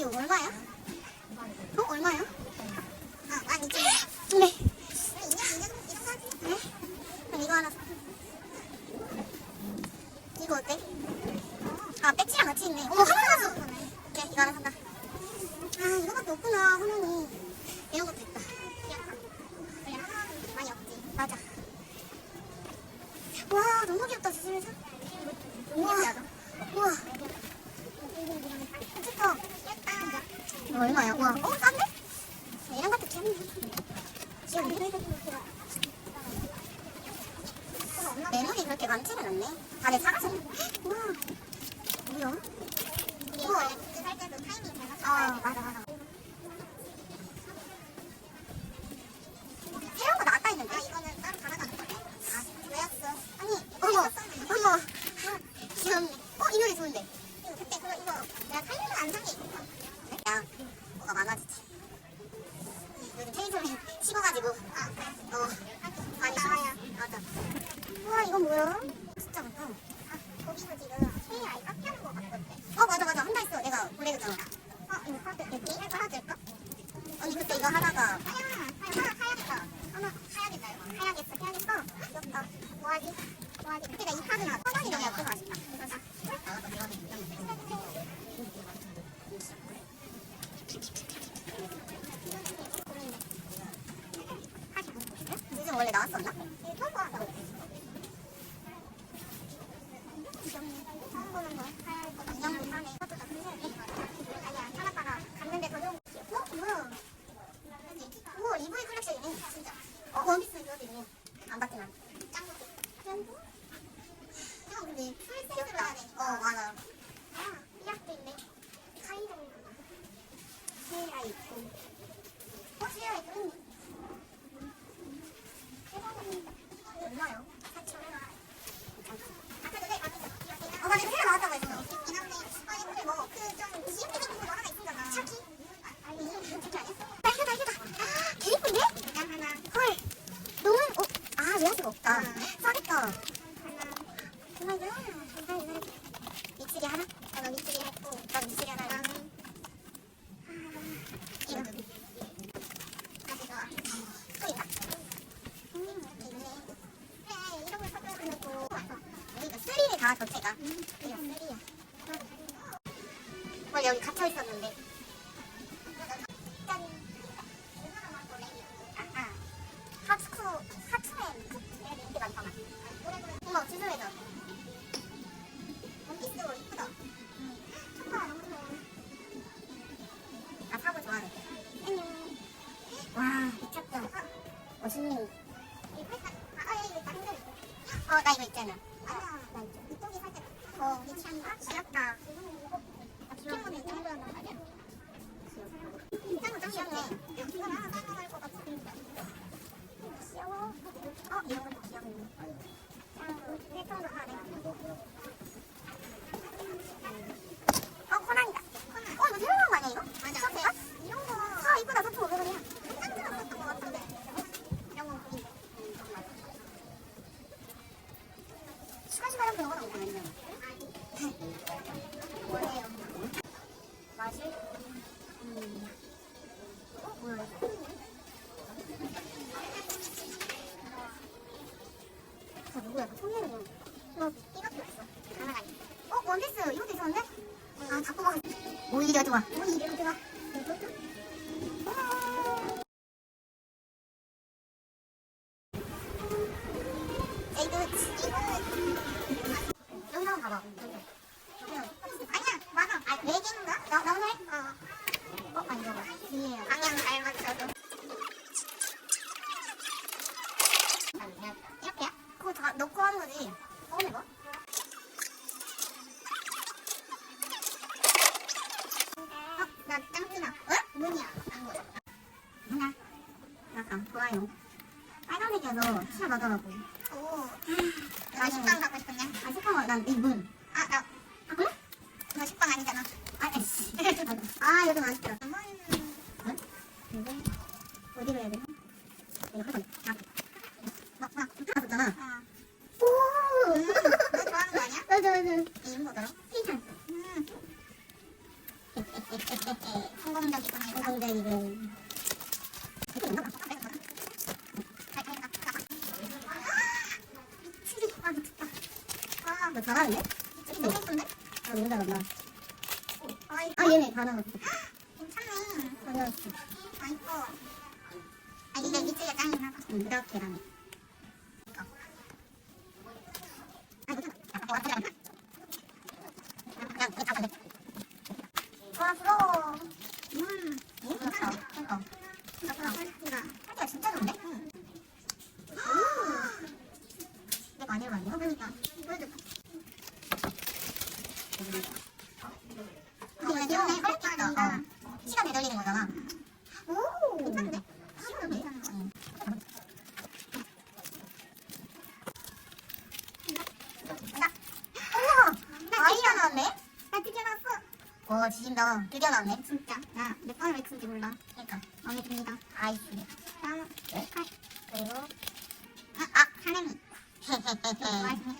이게 얼마야? 어? 얼마야? 아, 만 이천 원. 네. 네? 그럼 이거 하나 사. 이거 어때? 아, 배지랑 같이 있네. 어머, 하나 사줘. 오케이, 이거 하나 산다. 아, 이거밖에 없구나, 화면이. 이런 것도 있다. 많이 없지. 맞아. 와, 너무 귀엽다, 주술사. 우와. 우와. 이거 얼마야? 우와. 어, 싼데? 이런 것도. 귀엽네. 메모리 그렇게 많지는 않네. 다들 사가서. 우와. 뭐야? 이거 살 때도 타이밍 잘 맞춰. 아, 맞아, 맞아. 식어가지고. 아, 어, 많이 심어요. 맞아. 우와, 이건 뭐야? 진짜 많다. 아, 거기서 지금 아예 깎여는 거 같던데. 어, 맞아, 맞아. 한다 했어. 내가 보내줬잖아. 어, 이거 카드, 여기? 깔아줄까? 언니 그때 이거 하다가 하야, 하야, 하야겠다. 하나 하야겠나요? 하야겠어, 하야겠어. 귀엽다. 뭐하지? 뭐하지? 그때 나이 카드랑 서전이 너무 예뻐서 아쉽다. 이거 사. 요즘 원래 나왔었나? 처음 봐. 처음 보는 거 사야 할것 같아. 인형 사네. 그것도 다 근데 아니야. 찾았다가 갔는데 더 좋은 거 어? 뭐야? 우와 EV 컬렉션이네 진짜 어 원피스 그것도 있네 안 봤지만 짱구 짱구? 형 근데 풀세트로 하네 어 맞아 아 이약도 있네 카이도 세일아 있고 어 세일아 있고 얼마요? 4,000원 아까 전에 어 맞아 세일 나왔다고 했어 있긴 한데 아니 근데 뭐 그좀 귀엽게 생긴 거 하나 있었잖아 차키 아, 아니 이거 차키 아니야? 달걀 달걀 아 개이쁜데? 양 하나 헐 너무 어? 아 예약 수가 없다 싸겠다 하나 오마이갓 감사합니다 미치게 하나? 어, 너 미치게 했고 난 미치게 하나랑 이거. 다시 좋아 또 있다. 음 그래 이거 쓰리야. 원래 여기 갇혀 있었는데 와, 미쳤다. 아, 이거 다른 거 있어. 어, 나 이거 있잖아. 아니야, 나 있죠. 이쪽이 살짝. 어, 이 취향이다. 귀엽다. 아, 귀여운데 이 정도는 아니야. 짱구 짱 귀엽네. 이거 하나 사용할 것 같아. 귀여워. 어, 이런 것도 귀엽네. 짱구, 일통도 하네. 어, 코난이다. 코난. 어, 이거 새로 나온 거 아니야, 이거? 맞아. 서프가? 이런 거. 아, 이쁘다. 서프 500원이야. 짱 들었었던 것 같은데. 이런 건 보인다. 슈가 슈가랑 그런 건 없고, 아니면. 뭐예요? 맛이? 음. 어, 뭐야, 이거? 저 누구야? 그 손님이야. 어, 이것도 있어. 있어. 어, 원피스. 이것도 있었는데? 아, 다 뽑아. 오히려 좋아. 오히려 좋아. 네 개인가? 나, 나? 어. 어. 어, 나. 어? 문이야. 하나. 약간 좋아요. 빨간색이어서 치아 나더라고. 오. 나 식빵 갖고 싶었냐? 아, 식빵은 난이 문. 아, 여기 많다. 가만히 있는. 어? 근데, 어디로 해야 되나? 이거 할 건데. 아. 막, 막, 붙어놨었잖아. 아. 오! 음, 너 좋아하는 거 아니야? 맞아, 맞아. 이름 뭐더라? 피찬스. 음. 성공적이군, 이거. 성공적이군. 이게 있나 봐. 아, 너 아, 뭐 잘하는데? 너무 예쁜데? 아, 너무 잘한다. 아 얘네 다 나왔어. 괜찮네. 다 나왔어. 아 이뻐. 아 이게 밑에 장이나 봐. 이렇게 나왔어. 지진다. 드디어 나왔네. 진짜. 나 몇 번을 외쳤는지 몰라. 그니까. 마음에 듭니다. 아이스. 다음. 네. 그리고. 아, 아, 사내미. 헤헤헤헤.